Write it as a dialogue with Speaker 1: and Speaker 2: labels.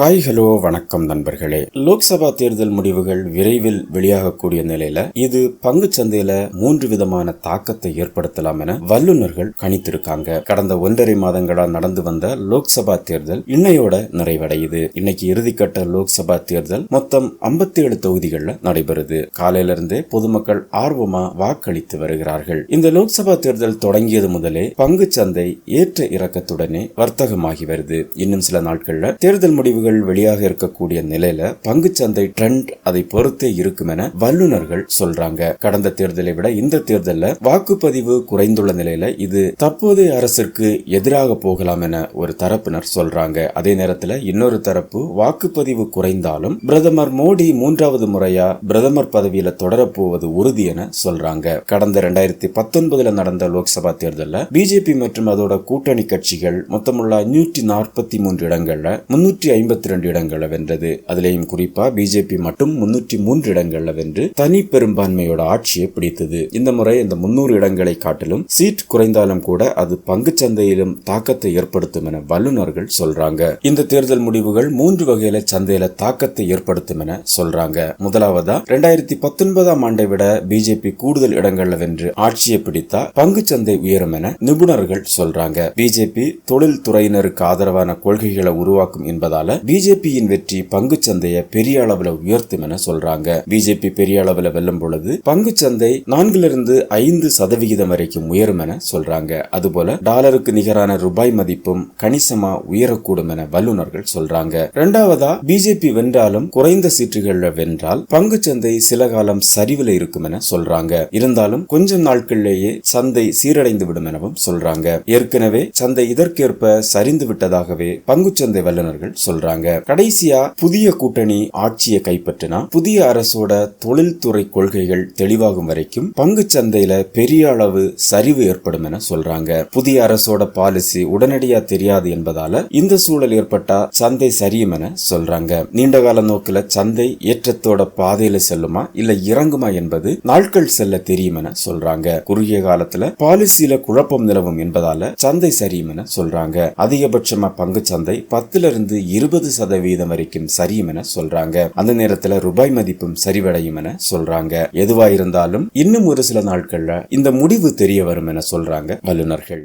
Speaker 1: Hi hello வணக்கம் நண்பர்களே. லோக்சபா தேர்தல் முடிவுகள் விரைவில் வெளியாகக்கூடிய நிலையில இது பங்கு சந்தையில மூன்று விதமான தாக்கத்தை ஏற்படுத்தலாம் என வல்லுநர்கள் கணித்திருக்காங்க. கடந்த ஒன்றரை மாதங்களா நடந்து வந்த லோக்சபா தேர்தல் இன்னையோட நிறைவடையுது. இன்னைக்கு இறுதிக்கட்ட லோக்சபா தேர்தல் மொத்தம் 57 தொகுதிகள்ல நடைபெறுது. காலையில இருந்தே பொதுமக்கள் ஆர்வமா வாக்களித்து வருகிறார்கள். இந்த லோக்சபா தேர்தல் தொடங்கியது முதலே பங்கு சந்தை ஏற்ற இறக்கத்துடனே வர்த்தகமாகி வருது. இன்னும் சில நாட்கள்ல தேர்தல் முடிவுகள் வெளியாக இருக்கக்கூடிய நிலையில பங்குச்சந்தை ட்ரெண்ட் அதை பொறுத்தே இருக்கும் என வல்லுநர்கள் சொல்றாங்க. கடந்த தேர்தலை விட இந்த தேர்தலில் வாக்குப்பதிவு குறைந்துள்ள நிலையில இது தற்போதைய அரசிற்கு எதிராக போகலாம் என ஒரு தரப்பினர் சொல்றாங்க. அதே நேரத்தில் இன்னொரு தரப்பு வாக்குப்பதிவு குறைந்தாலும் பிரதமர் மோடி மூன்றாவது முறையா பிரதமர் பதவியில தொடரப்போவது உறுதி என சொல்றாங்க. கடந்த இரண்டாயிரத்தி பத்தொன்பதுல நடந்த லோக்சபா தேர்தலில் பிஜேபி மற்றும் அதோட கூட்டணி கட்சிகள் மொத்தமுள்ள நூற்றி நாற்பத்தி மூன்று இடங்கள்ல முன்னூற்றி ஐம்பத்தி ரெண்டு இடங்களை வென்றது. அதிலேயும் குறிப்பா பிஜேபி மட்டும் முன்னூற்றி மூன்று இடங்கள்ல வென்று தனி பெரும்பான்மையோட ஆட்சியை பிடித்தது. இந்த முறை இந்த முன்னூறு இடங்களை காட்டிலும் சீட் குறைந்தாலும் கூட அது பங்கு சந்தையிலும் தாக்கத்தை ஏற்படுத்தும் என வல்லுநர்கள் சொல்றாங்க. இந்த தேர்தல் முடிவுகள் மூன்று வகையில சந்தையில தாக்கத்தை ஏற்படுத்தும் என சொல்றாங்க. முதலாவதா ரெண்டாயிரத்தி பத்தொன்பதாம் ஆண்டை விட பிஜேபி கூடுதல் இடங்கள்ல வென்று ஆட்சியை பிடித்தா பங்கு சந்தை உயரும் என நிபுணர்கள் சொல்றாங்க. பிஜேபி தொழில் துறையினருக்கு ஆதரவான கொள்கைகளை உருவாக்கும் என்பதால பிஜேபியின் வெற்றி பங்கு சந்தையை பெரிய அளவுல உயர்த்தும் என சொல்றாங்க. பிஜேபி பெரிய அளவுல வெல்லும் பொழுது பங்கு சந்தை நான்கிலிருந்து ஐந்து சதவிகிதம் வரைக்கும் உயரும் என சொல்றாங்க. அதுபோல டாலருக்கு நிகரான ரூபாய் மதிப்பும் கணிசமா உயரக்கூடும் என வல்லுநர்கள் சொல்றாங்க. இரண்டாவதா பிஜேபி வென்றாலும் குறைந்த சீட்டுகள்ல வென்றால் பங்கு சந்தை சில காலம் சரிவில் இருக்கும் என சொல்றாங்க. இருந்தாலும் கொஞ்ச நாட்களிலேயே சந்தை சீரடைந்து விடும் எனவும் சொல்றாங்க. ஏற்கனவே சந்தை இதற்கேற்ப சரிந்து விட்டதாகவே பங்குச்சந்தை வல்லுநர்கள் சொல்றாங்க. கடைசியா புதிய கூட்டணி ஆட்சியை கைப்பற்றினா புதிய அரசோட தொழில்துறை கொள்கைகள் தெளிவாகும் வரைக்கும் பங்கு சந்தையில பெரிய அளவு சரிவு ஏற்படும் என சொல்றாங்க. புதிய அரசோட பாலிசி உடனடியா தெரியாது என்பதால இந்த சூழல் ஏற்பட்டா சந்தை சரியும் என சொல்றாங்க. நீண்டகால நோக்கில சந்தை ஏற்றத்தோட பாதையில செல்லுமா இல்ல இறங்குமா என்பது நாட்கள் செல்ல தெரியும் என சொல்றாங்க. குறுகிய காலத்துல பாலிசியில குழப்பம் நிலவும் என்பதால சந்தை சரியும் என சொல்றாங்க. அதிகபட்சமா பங்கு சந்தை பத்துல இருந்து இருபது இருபது சதவீதம் வரைக்கும் சரியும் என சொல்றாங்க. அந்த நேரத்துல ரூபாய் மதிப்பும் சரிவடையும் என சொல்றாங்க. எதுவா இருந்தாலும் இன்னும் ஒரு சில நாட்கள்ல இந்த முடிவு தெரிய வரும் என சொல்றாங்க வல்லுநர்கள்.